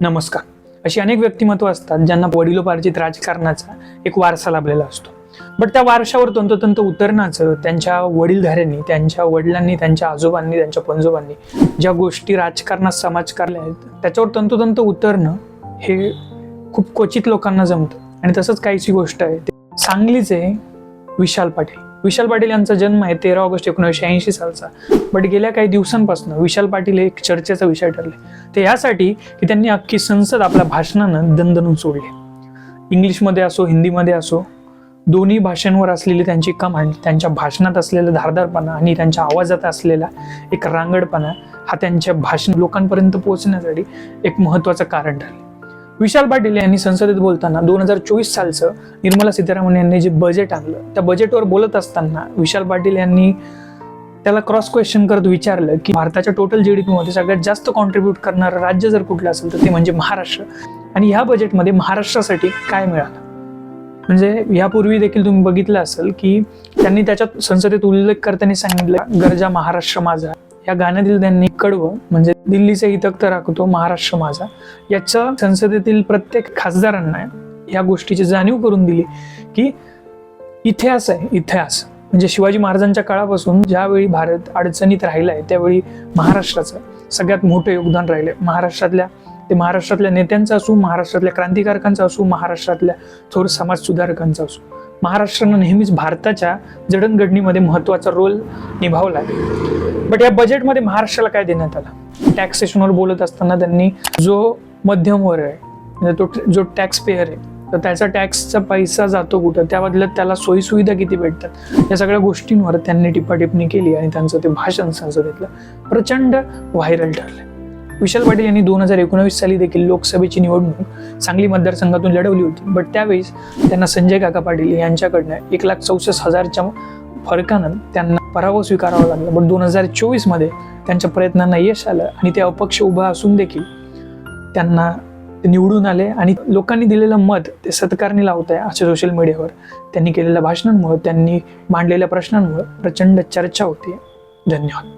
नमस्कार. अशी अनेक व्यक्तिमत्व असतात ज्यांना वडिलोपार्जित राजकारणाचा एक वारसा लाभलेला असतो. बट त्या वारशावर तंतोतंत उतरण्याचं त्यांच्या वडीलधाऱ्यांनी त्यांच्या वडिलांनी त्यांच्या आजोबांनी त्यांच्या पंजोबांनी ज्या गोष्टी राजकारणात समाजकारल्या आहेत त्याच्यावर तंतोतंत उतरणं हे खूप क्वचित लोकांना जमतं. आणि तसंच काहीशी गोष्ट आहे सांगलीचे विशाल पाटील. विशाल पाटील यांचा जन्म आहे तेरा ऑगस्ट एकोणीसशे ऐंशी सालचा. बट गेल्या काही दिवसांपासून विशाल पाटील हे एक चर्चेचा विषय ठरले. ते यासाठी की त्यांनी अख्खी संसद आपल्या भाषणानं दणदणून सोडली. इंग्लिशमध्ये असो हिंदीमध्ये असो दोन्ही भाषांवर असलेली त्यांची कमांड त्यांच्या भाषणात असलेला धारदारपणा आणि त्यांच्या आवाजात असलेला एक रांगडपणा हा त्यांच्या भाषण लोकांपर्यंत पोहोचण्यासाठी एक महत्त्वाचं कारण ठरले. विशाल पाटील यांनी संसदेत बोलताना दोन हजार चोवीस सालचं निर्मला सीतारामन यांनी जे बजेट आणलं त्या बजेटवर बोलत असताना विशाल पाटील यांनी त्याला क्रॉस क्वेश्चन करत विचारलं की भारताच्या टोटल जी डी पीमध्ये सगळ्यात जास्त कॉन्ट्रीब्यूट करणारं राज्य जर कुठलं असेल तर ते म्हणजे महाराष्ट्र. आणि ह्या बजेटमध्ये महाराष्ट्रासाठी काय मिळालं? म्हणजे यापूर्वी देखील तुम्ही बघितलं असेल की त्यांनी त्याच्यात संसदेत उल्लेख करताना सांगितलं गरजा महाराष्ट्र माझा. या गाण्यातील त्यांनी कडवं म्हणजे दिल्लीचे हितक तर राखतो महाराष्ट्र माझा याच्या संसदेतील प्रत्येक खासदारांना या गोष्टीची जाणीव करून दिली की इतिहास आहे इतिहास म्हणजे शिवाजी महाराजांच्या काळापासून ज्यावेळी भारत अडचणीत राहिला आहे त्यावेळी महाराष्ट्राचं सगळ्यात मोठं योगदान राहिलं महाराष्ट्रातल्या ते महाराष्ट्रातल्या नेत्यांचं असू महाराष्ट्रातल्या क्रांतिकारकांचं असू महाराष्ट्रातल्या थोर समाज सुधारकांचा असू. महाराष्ट्रानं नेहमीच भारताच्या जडणघडणीमध्ये महत्त्वाचा रोल निभावला आहे. बट या बजेटमध्ये महाराष्ट्राला काय देण्यात आलं? टॅक्सेशनवर बोलत असताना त्यांनी जो मध्यम वर्ग आहे म्हणजे तो जो टॅक्स पेअर आहे तर त्याचा टॅक्सचा पैसा जातो कुठं? त्या बदल्यात त्याला सोयीसुविधा किती भेटतात? या सगळ्या गोष्टींवर त्यांनी टिपाटिपणी केली आणि त्यांचं ते भाषण संसदेतलं प्रचंड व्हायरल ठरलं विशाल पाटील यांनी दोन हजार एकोणावीस साली देखील लोकसभेची निवडणूक सांगली मतदारसंघातून लढवली होती. बट त्यावेळेस त्यांना संजय काका पाटील यांच्याकडनं एक लाख चौसष्ट हजारच्या फरकानं त्यांना पराभव स्वीकारावा लागला. बट दोन हजार चोवीसमध्ये त्यांच्या प्रयत्नांना यश आलं आणि ते अपक्ष उभा असून देखील त्यांना निवडून आले आणि लोकांनी दिलेलं मत ते सत्कारणी लावत आहे अशा सोशल मीडियावर त्यांनी केलेल्या भाषणांमुळे त्यांनी मांडलेल्या प्रश्नांमुळे प्रचंड चर्चा होती. धन्यवाद.